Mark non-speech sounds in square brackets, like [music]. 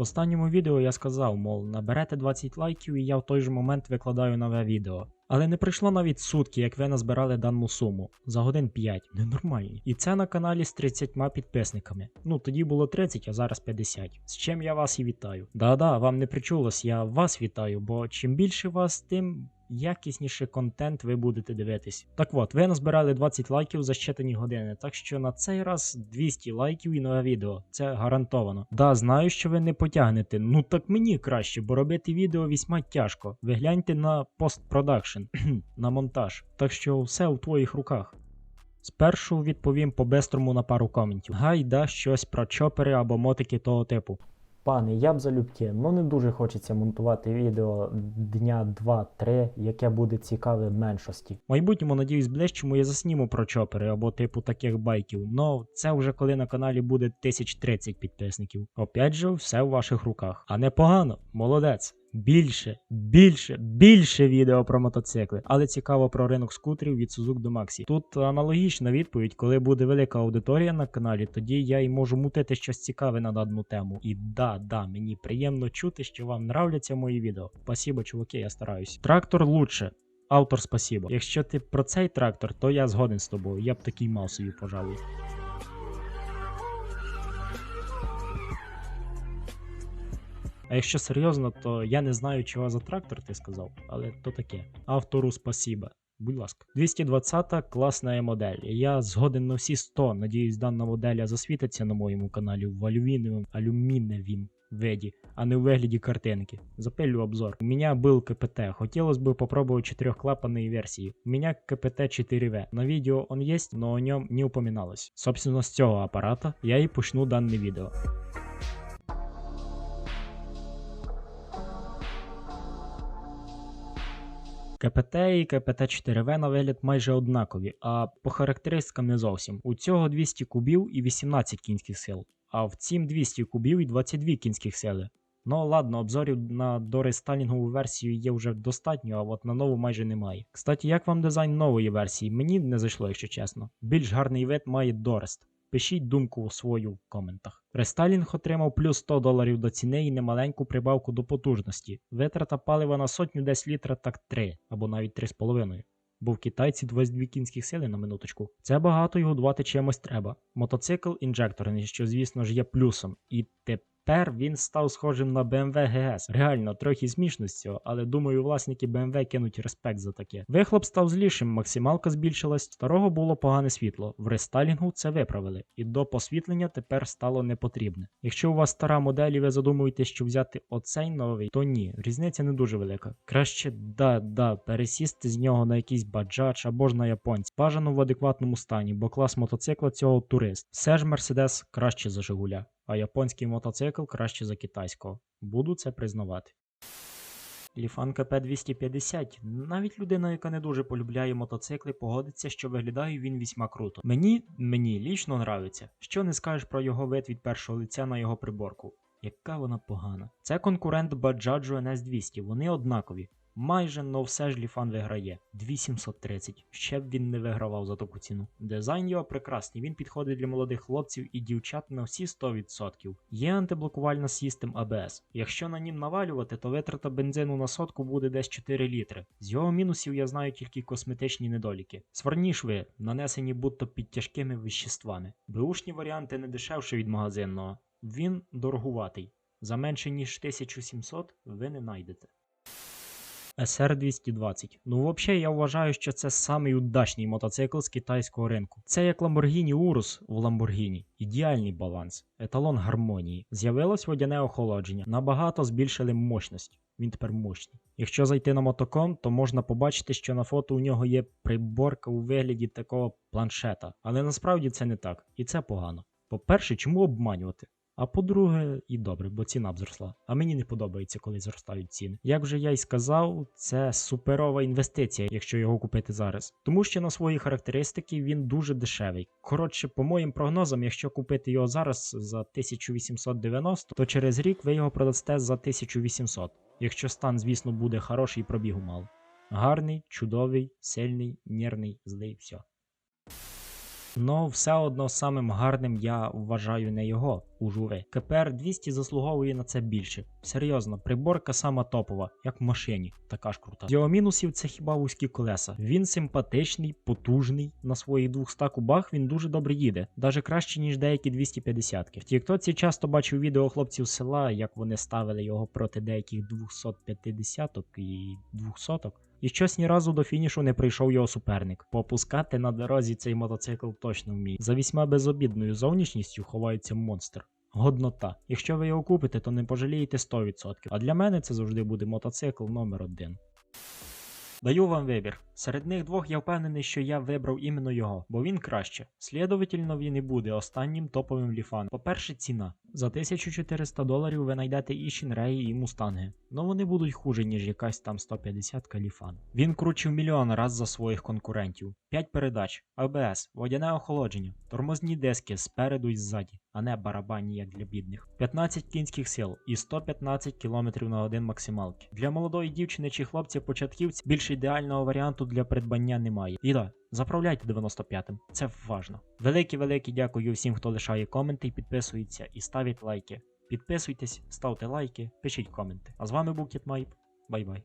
В останньому відео я сказав, мол, наберете 20 лайків і я в той же момент викладаю нове відео. Але не пройшло навіть сутки, як ви назбирали дану суму. За годин 5. Ненормальні. І це на каналі з 30 підписниками. Ну тоді було 30, а зараз 50. З чим я вас і вітаю. Да-да, вам не причулось, я вас вітаю, бо чим більше вас, тим. Якісніше контент ви будете дивитись. Так от, ви назбирали 20 лайків за щитані години, так що на цей раз 200 лайків і нове відео. Це гарантовано. Да, знаю, що ви не потягнете. Ну так мені краще, бо робити відео вісьма тяжко. Ви гляньте на постпродакшн, [clears throat] на монтаж. Так що все у твоїх руках. Спершу відповім по-бестрому на пару коментів. Гайда щось про чопери або мотики того типу. Пане, я б залюбки, ну не дуже хочеться монтувати відео дня 2-3, яке буде цікаве меншості. Майбутньому, надіюсь, ближчому я засніму про чопери або типу таких байків, но це вже коли на каналі буде 1030 підписників. Опять же, все в ваших руках. А непогано, молодець. Більше, більше, більше відео про мотоцикли, але цікаво про ринок скутерів від Suzuki до Maxi. Тут аналогічна відповідь, коли буде велика аудиторія на каналі, тоді я й можу мутити щось цікаве на дану тему. І да, да, мені приємно чути, що вам нравляться мої відео. Спасибо, чуваки, я стараюсь. Трактор лучше. Автор, спасибо. Якщо ти про цей трактор, то я згоден з тобою. Я б такий мав собі, пожалуй. А якщо серйозно, то я не знаю, чого за трактор ти сказав, але то таке. Автору спасіба. Будь ласка. 220 класна модель. Я згоден на всі 100. Надіюсь, дана модель засвітиться на моєму каналі в алюмінієвому алюмінієвім виді, а не у вигляді картинки. Запилю обзор. У меня был КПТ. Хотелось бы попробовать четырехклапанные версии. У меня КПТ 4В. На видео он есть, но о нем не упоминалось. Собственно, с цього апарата я і почну дане відео. КПТ і КПТ 4В на вигляд майже однакові, а по характеристикам не зовсім. У цього 200 кубів і 18 кінських сил, а в цім 200 кубів і 22 кінських сили. Ну ладно, обзорів на дорестайлінгову версію є вже достатньо, а от на нову майже немає. Кстати, як вам дизайн нової версії? Мені не зайшло, якщо чесно. Більш гарний вид має Дорест. Пишіть думку свою в коментах. Рестайлінг отримав плюс 100 доларів до ціни і немаленьку прибавку до потужності. Витрата палива на сотню десь літра так 3 або навіть 3,5. Бо в китайці 22 кінських сили на минуточку. Це багато і годувати чимось треба. Мотоцикл інжекторний, що звісно ж є плюсом. І тепер він став схожим на BMW GS. Реально, трохи смішно з цього, але думаю, власники BMW кинуть респект за таке. Вихлоп став злішим, максималка збільшилась, старого було погане світло. В рестайлінгу це виправили, і до посвітлення тепер стало непотрібне. Якщо у вас стара модель і ви задумуєтесь, що взяти оцей новий, то ні, різниця не дуже велика. Краще да-да, пересісти з нього на якийсь баджач або ж на японця. Бажано в адекватному стані, бо клас мотоцикла цього турист. Все ж Мерседес краще за Жигуля, а японський мотоцикл краще за китайського. Буду це признавати. Ліфан КП 250. Навіть людина, яка не дуже полюбляє мотоцикли, погодиться, що виглядає він вісьма круто. Мені, мені лічно нравиться. Що не скажеш про його вид від першого лиця на його приборку. Яка вона погана. Це конкурент Bajaj NS200, вони однакові. Майже, но все ж Ліфан виграє 2730. Ще б він не вигравав за таку ціну. Дизайн його прекрасний, він підходить для молодих хлопців і дівчат на всі 100%. Є антиблокувальна систем ABS. Якщо на нім навалювати, то витрата бензину на сотку буде десь 4 літри. З його мінусів я знаю тільки косметичні недоліки. Сварні шви, нанесені будто під тяжкими веществами. Беушні варіанти не дешевше від магазинного. Він дорогуватий. За менше ніж 1700 ви не знайдете. SR220. Ну, взагалі, я вважаю, що це самий удачний мотоцикл з китайського ринку. Це як Lamborghini Urus в Lamborghini. Ідеальний баланс, еталон гармонії. З'явилось водяне охолодження, набагато збільшили мощність. Він тепер мощний. Якщо зайти на мотоком, то можна побачити, що на фото у нього є приборка у вигляді такого планшета. Але насправді це не так, і це погано. По-перше, чому обманювати? А по-друге, і добре, бо ціна б зросла. А мені не подобається, коли зростають ціни. Як вже я й сказав, це суперова інвестиція, якщо його купити зараз. Тому що на свої характеристики він дуже дешевий. Коротше, по моїм прогнозам, якщо купити його зараз за 1890, то через рік ви його продасте за 1800. Якщо стан, звісно, буде хороший і пробігу мало. Гарний, чудовий, сильний, нервний, злий, все. Но все одно самим гарним я вважаю не його. У жури. КПР 200 заслуговує на це більше. Серйозно, приборка сама топова, як в машині, така ж крута. З його мінусів це хіба вузькі колеса. Він симпатичний, потужний. На своїх 200 кубах він дуже добре їде, навіть краще, ніж деякі 250-ки. В Тіктоці часто бачив відео хлопців села, як вони ставили його проти деяких 250-ок і 200-ок. І щось ні разу до фінішу не прийшов його суперник. Попускати на дорозі цей мотоцикл точно вміє. За вісьма безобідною зовнішністю ховається монстр. Годнота. Якщо ви його купите, то не пожалієте 100%. А для мене це завжди буде мотоцикл номер один. Даю вам вибір. Серед них двох я впевнений, що я вибрав іменно його, бо він краще. Слідовательно, він і буде останнім топовим ліфаном. По-перше, ціна. За 1400 доларів ви знайдете і Шінреї, і Мустанги. Ну вони будуть хуже, ніж якась там 150 каліфан. Він круче в мільйон раз за своїх конкурентів. 5 передач, АБС, водяне охолодження, тормозні диски спереду і ззаді, а не барабанні як для бідних. 15 кінських сил і 115 км на годин максималки. Для молодої дівчини чи хлопця початківця більш ідеального варіанту для придбання немає. І да, заправляйте 95-м, це важно. Велике велике дякую всім, хто лишає коменти, і підписується і ставить лайки. Підписуйтесь, ставте лайки, пишіть коменти. А з вами був Кіт Майп. Бай-бай.